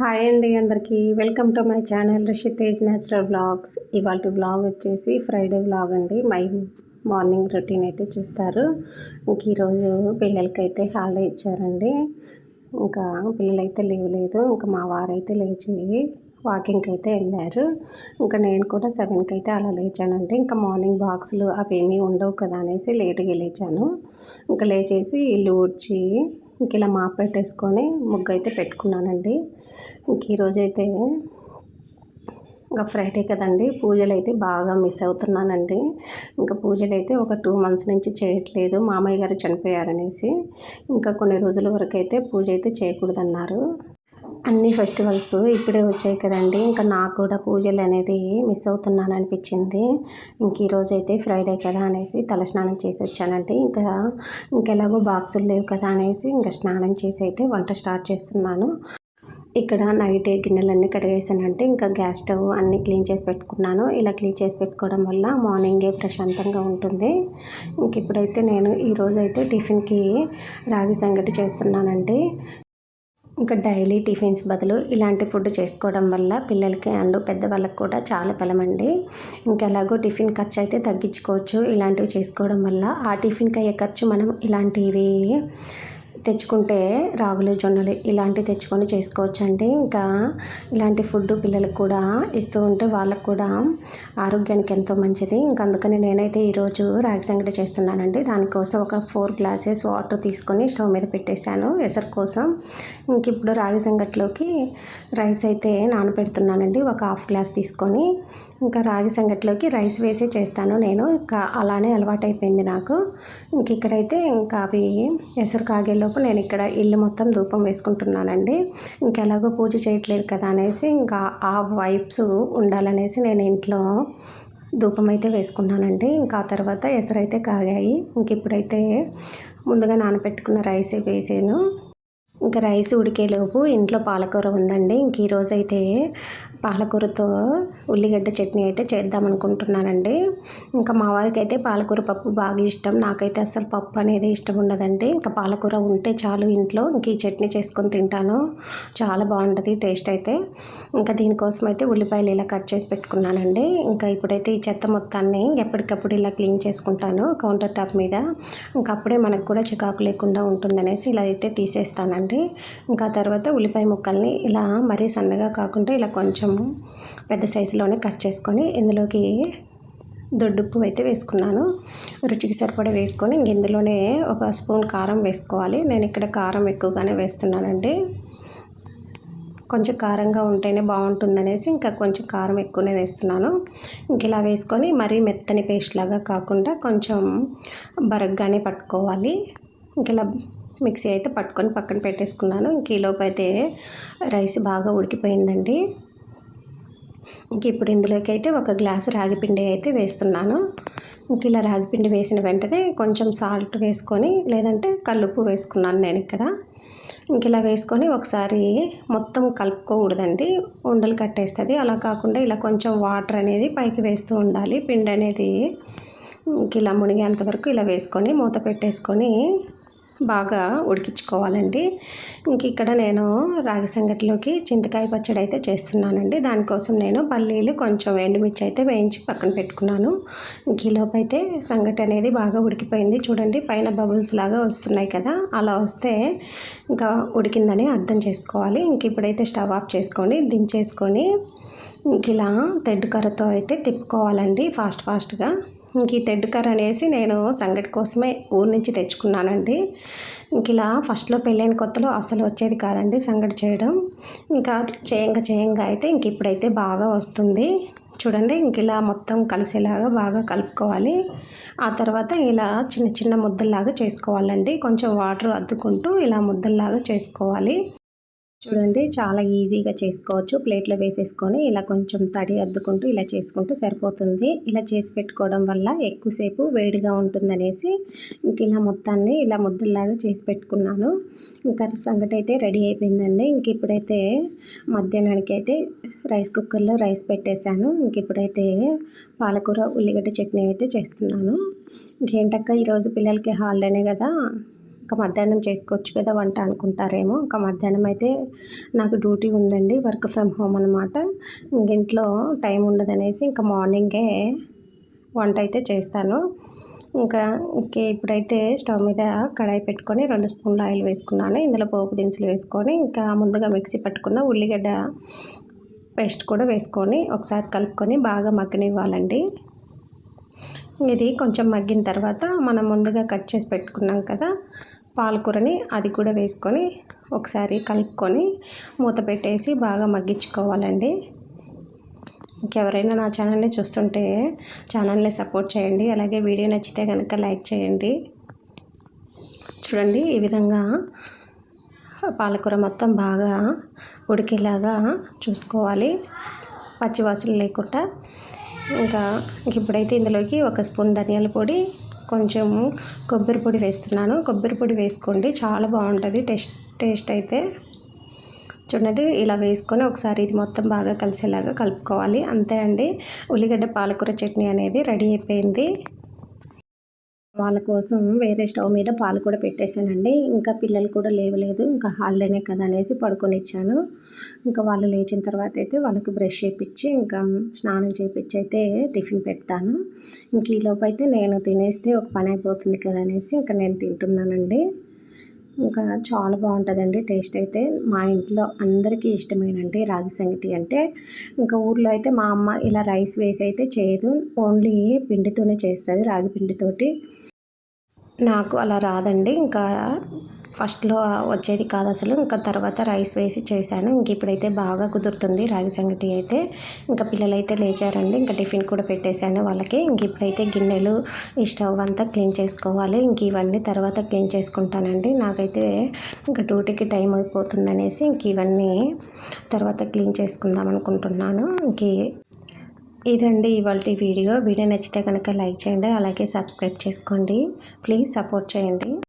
Hi అండి అందరికీ. Welcome to my channel Rishitej natural blogs. ఇవాళ బ్లాగ్ వచ్చేసి ఫ్రైడే బ్లాగ్ అండి. మై మార్నింగ్ రొటీన్ అయితే చూస్తారు. ఇంక ఈరోజు పిల్లలకైతే హాలిడే ఇచ్చారండి. ఇంకా పిల్లలైతే లీవ్ లేదు ఇంకా మా వారైతే లేచి వాకింగ్కి అయితే వెళ్ళారు. ఇంకా నేను కూడా సెవెన్కి అయితే అలా లేచానండి. ఇంకా మార్నింగ్ బాక్సులు అవేమీ ఉండవు కదా అనేసి లేట్గా లేచాను. ఇంకా లేచేసి ఇల్లు ఊడ్చి ఇంక ఇలా మాప్ పెట్టేసుకొని ముగ్గు అయితే పెట్టుకున్నానండి. ఇంక ఈరోజు అయితే ఇంకా ఫ్రైడే కదండి పూజలు అయితే బాగా మిస్ అవుతున్నానండి. ఇంకా పూజలు అయితే ఒక టూ మంత్స్ నుంచి చేయట్లేదు మామయ్య గారు చనిపోయారనేసి. ఇంకా కొన్ని రోజుల వరకు అయితే పూజ అయితే చేయకూడదన్నారు. అన్ని ఫెస్టివల్స్ ఇప్పుడే వచ్చాయి కదండి. ఇంకా నాకు కూడా పూజలు అనేది మిస్ అవుతున్నాను అనిపించింది. ఇంక ఈరోజు అయితే ఫ్రైడే కదా అనేసి తలస్నానం చేసి వచ్చానండి. ఇంకా ఇంకెలాగో బాక్సులు లేవు కదా అనేసి ఇంకా స్నానం చేసి అయితే వంట స్టార్ట్ చేస్తున్నాను. ఇక్కడ నైట్ గిన్నెలన్నీ కడిగేసానంటే ఇంకా గ్యాస్ స్టవ్ అన్నీ క్లీన్ చేసి పెట్టుకున్నాను. ఇలా క్లీన్ చేసి పెట్టుకోవడం వల్ల మార్నింగే ప్రశాంతంగా ఉంటుంది. ఇంక ఇప్పుడైతే నేను ఈరోజు అయితే టిఫిన్కి రాగి సంగటి చేస్తున్నానండి. ఇంకా డైలీ టిఫిన్స్ బదులు ఇలాంటి ఫుడ్ చేసుకోవడం వల్ల పిల్లలకి అండ్ పెద్దవాళ్ళకి కూడా చాలా బలమండి. ఇంకెలాగో టిఫిన్ ఖర్చు అయితే తగ్గించుకోవచ్చు. ఇలాంటివి చేసుకోవడం వల్ల ఆ టిఫిన్కి అయ్యే ఖర్చు మనం ఇలాంటివి తెచ్చుకుంటే రాగులు జొన్నలు ఇలాంటివి తెచ్చుకొని చేసుకోవచ్చు అండి ఇంకా ఇలాంటి ఫుడ్ పిల్లలకు కూడా ఇస్తూ ఉంటే వాళ్ళకు కూడా ఆరోగ్యానికి ఎంతో మంచిది. ఇంకా అందుకని నేనైతే ఈరోజు రాగి సంగటి చేస్తున్నానండి. దానికోసం ఒక ఫోర్ గ్లాసెస్ వాటర్ తీసుకొని స్టవ్ మీద పెట్టేశాను ఎసరు కోసం. ఇంక ఇప్పుడు రాగి సంగట్లోకి రైస్ అయితే నానబెడుతున్నానండి. ఒక హాఫ్ గ్లాస్ తీసుకొని ఇంకా రాగి సంగట్లోకి రైస్ వేసే చేస్తాను నేను. ఇంకా అలానే అలవాటైపోయింది నాకు. ఇంక ఇక్కడైతే ఇంకా అవి ఎసరు కాగేలో లోపు నేను ఇక్కడ ఇల్లు మొత్తం ధూపం వేసుకుంటున్నానండి. ఇంకెలాగో పూజ చేయట్లేదు కదా అనేసి ఇంకా ఆ వైబ్స్ ఉండాలనేసి నేను ఇంట్లో ధూపం అయితే వేసుకున్నానండి. ఇంకా ఆ తర్వాత ఎసరైతే కాగాయి. ఇంక ఇప్పుడైతే ముందుగా నానబెట్టుకున్న రైస్ వేసాను. ఇంకా రైస్ ఉడికేలోపు ఇంట్లో పాలకూర ఉందండి. ఇంక ఈరోజైతే పాలకూరతో ఉల్లిగడ్డ చట్నీ అయితే చేద్దాం అనుకుంటున్నానండి. ఇంకా మా వారికి అయితే పాలకూర పప్పు బాగా ఇష్టం. నాకైతే అసలు పప్పు అనేది ఇష్టం ఉండదండి. ఇంకా పాలకూర ఉంటే చాలు ఇంట్లో. ఇంక ఈ చట్నీ చేసుకొని తింటాను. చాలా బాగుంటుంది టేస్ట్ అయితే. ఇంకా దీనికోసం అయితే ఉల్లిపాయలు ఇలా కట్ చేసి పెట్టుకున్నానండి. ఇంకా ఇప్పుడైతే ఈ చెత్త మొత్తాన్ని ఎప్పటికప్పుడు ఇలా క్లీన్ చేసుకుంటాను కౌంటర్ టాప్ మీద. ఇంకా అప్పుడే మనకు కూడా చికాకు లేకుండా ఉంటుందనేసి ఇలా అయితే తీసేస్తానండి. ఇంకా తర్వాత ఉల్లిపాయ ముక్కల్ని ఇలా మరీ సన్నగా కాకుండా ఇలా కొంచెం కొంచెం పెద్ద సైజులోనే కట్ చేసుకొని ఇందులోకి దొడ్డుప్పు అయితే వేసుకున్నాను. రుచికి సరిపడా వేసుకొని ఇందులోనే ఒక స్పూన్ కారం వేసుకోవాలి. నేను ఇక్కడ కారం ఎక్కువగానే వేస్తున్నానండి. కొంచెం కారంగా ఉంటేనే బాగుంటుందనేసి ఇంకా కొంచెం కారం ఎక్కువనే వేస్తున్నాను. ఇంక ఇలా వేసుకొని మరీ మెత్తని పేస్ట్ లాగా కాకుండా కొంచెం బరగ్గానే పట్టుకోవాలి. ఇంక ఇలా మిక్సీ అయితే పట్టుకొని పక్కన పెట్టేసుకున్నాను. ఇంక ఈలోపు అయితే రైస్ బాగా ఉడికిపోయిందండి. ఇంక ఇప్పుడు ఇందులోకి అయితే ఒక గ్లాసు రాగిపిండి అయితే వేస్తున్నాను. ఇంక ఇలా రాగిపిండి వేసిన వెంటనే కొంచెం సాల్ట్ వేసుకొని లేదంటే కల్లుప్పు వేసుకున్నాను నేను ఇక్కడ. ఇంక ఇలా వేసుకొని ఒకసారి మొత్తం కలుపుకోకూడదండి. ఉండలు కట్టేస్తుంది. అలా కాకుండా ఇలా కొంచెం వాటర్ అనేది పైకి వేస్తూ ఉండాలి. పిండి అనేది ఇంక ఇలా మునిగేంత వరకు ఇలా వేసుకొని మూత పెట్టేసుకొని బాగా ఉడికించుకోవాలండి. ఇంక ఇక్కడ నేను రాగి సంగటిలోకి చింతకాయ పచ్చడి అయితే చేస్తున్నానండి. దానికోసం నేను పల్లీలు కొంచెం ఎండుమిర్చి అయితే వేయించి పక్కన పెట్టుకున్నాను. ఇంక ఈలోపు అయితే సంగటి అనేది బాగా ఉడికిపోయింది. చూడండి పైన బబుల్స్ లాగా వస్తున్నాయి కదా అలా వస్తే ఇంకా ఉడికిందని అర్థం చేసుకోవాలి. ఇంక ఇప్పుడైతే స్టవ్ ఆఫ్ చేసుకోండి దించేసుకొని ఇంక ఇలా తెడ్డు కర్రతో అయితే తిప్పుకోవాలండి ఫాస్ట్ ఫాస్ట్గా. ఇంక ఈ తెడ్డు కర్ర అనేసి నేను సంగటి కోసమే ఊరి నుంచి తెచ్చుకున్నానండి. ఇంక ఇలా ఫస్ట్లో పెళ్ళైన కొత్తలో అసలు వచ్చేది కాదండి సంగటి చేయడం. ఇంకా చేయంగా చేయంగా అయితే ఇంక ఇప్పుడైతే బాగా వస్తుంది. చూడండి ఇంక ఇలా మొత్తం కలిసేలాగా బాగా కలుపుకోవాలి. ఆ తర్వాత ఇలా చిన్న చిన్న ముద్దల్లాగా చేసుకోవాలండి. కొంచెం వాటర్ అద్దుకుంటూ ఇలా ముద్దల్లాగా చేసుకోవాలి. చూడండి చాలా ఈజీగా చేసుకోవచ్చు. ప్లేట్లో వేసేసుకొని ఇలా కొంచెం తడి అద్దుకుంటూ ఇలా చేసుకుంటూ సరిపోతుంది. ఇలా చేసి పెట్టుకోవడం వల్ల ఎక్కువసేపు వేడిగా ఉంటుందనేసి ఇంక ఇలా మొత్తాన్ని ఇలా ముద్దల్లాగా చేసి పెట్టుకున్నాను. ఇంకా సంగటి అయితే రెడీ అయిపోయిందండి. ఇంక ఇప్పుడైతే మధ్యాహ్నానికి అయితే రైస్ కుక్కర్లో రైస్ పెట్టేశాను. ఇంక ఇప్పుడైతే పాలకూర ఉల్లిగడ్డ చట్నీ అయితే చేస్తున్నాను. ఇంకేంటక్క ఈరోజు పిల్లలకి హాలిడేనే కదా. ఇంకా మధ్యాహ్నం చేసుకోవచ్చు కదా వంట అనుకుంటారేమో. ఇంకా మధ్యాహ్నం అయితే నాకు డ్యూటీ ఉందండి వర్క్ ఫ్రమ్ హోమ్ అనమాట ఇంట్లో టైం ఉండదనేసి ఇంకా మార్నింగే వంట అయితే చేస్తాను. ఇంకా ఇంకే ఇప్పుడైతే స్టవ్ మీద కడాయి పెట్టుకొని రెండు స్పూన్లు ఆయిల్ వేసుకున్నాను. ఇందులో పోపు దినుసులు వేసుకొని ఇంకా ముందుగా మిక్సీ పట్టుకున్న ఉల్లిగడ్డ పేస్ట్ కూడా వేసుకొని ఒకసారి కలుపుకొని బాగా మగ్గనివ్వాలండి. ఇది కొంచెం మగ్గిన తర్వాత మనం ముందుగా కట్ చేసి పెట్టుకున్నాం కదా పాలకూరని అది కూడా వేసుకొని ఒకసారి కలుపుకొని మూత పెట్టేసి బాగా మగ్గించుకోవాలండి. ఇంకెవరైనా నా ఛానల్ని చూస్తుంటే ఛానల్ని సపోర్ట్ చేయండి. అలాగే వీడియో నచ్చితే కనుక లైక్ చేయండి. చూడండి ఈ విధంగా పాలకూర మొత్తం బాగా ఉడికేలాగా చూసుకోవాలి. పచ్చివాసన లేకుండా. ఇంకా ఇప్పుడైతే ఇందులోకి ఒక స్పూన్ ధనియాల పొడి కొంచెం కొబ్బరి పొడి వేస్తున్నాను. కొబ్బరి పొడి వేసుకోండి. చాలా బాగుంటుంది. టేస్ట్ టేస్ట్ అయితే చూడండి ఇలా వేసుకొని ఒకసారి ఇది మొత్తం బాగా కలిసేలాగా కలుపుకోవాలి. అంతే అండి. ఉల్లిగడ్డ పాలకూర చట్నీ అనేది రెడీ అయిపోయింది. వాళ్ళ కోసం వేరే స్టవ్ మీద పాలు కూడా పెట్టేశానండి. ఇంకా పిల్లలు కూడా లేవలేదు. ఇంకా హాలిడేనే కదా అనేసి పడుకొని ఇచ్చాను ఇంకా వాళ్ళు లేచిన తర్వాత అయితే వాళ్ళకి బ్రష్ చేయించి ఇంకా స్నానం చేయించి అయితే టిఫిన్ పెడతాను. ఇంక ఈలోపు అయితే నేను తినేస్తే ఒక పని అయిపోతుంది కదా అనేసి ఇంకా నేను తింటున్నానండి. ఇంకా చాలా బాగుంటుందండి టేస్ట్ అయితే. మా ఇంట్లో అందరికీ ఇష్టమేనండి రాగి సంగటి అంటే. ఇంకా ఊర్లో అయితే మా అమ్మ ఇలా రైస్ వేసి అయితే చేయదు. ఓన్లీ పిండితోనే చేస్తుంది రాగి పిండితోటి. నాకు అలా రాదండి. ఇంకా ఫస్ట్లో వచ్చేది కాదు అసలు. ఇంకా తర్వాత రైస్ వేసి చేశాను. ఇంక ఇప్పుడైతే బాగా కుదురుతుంది రాగి సంగటి అయితే. ఇంకా పిల్లలైతే లేచారండి. ఇంకా టిఫిన్ కూడా పెట్టేశాను వాళ్ళకి. ఇంక ఇప్పుడైతే గిన్నెలు ఈ స్టవ్ అంతా క్లీన్ చేసుకోవాలి. ఇంక ఇవన్నీ తర్వాత క్లీన్ చేసుకుంటానండి. నాకైతే ఇంకా డ్యూటీకి టైం అయిపోతుంది అనేసి ఇంక ఇవన్నీ తర్వాత క్లీన్ చేసుకుందాం అనుకుంటున్నాను. ఇంక ఇదండి ఇవాళ వీడియో. వీడియో నచ్చితే కనుక లైక్ చేయండి అలాగే సబ్స్క్రైబ్ చేసుకోండి. ప్లీజ్ సపోర్ట్ చేయండి.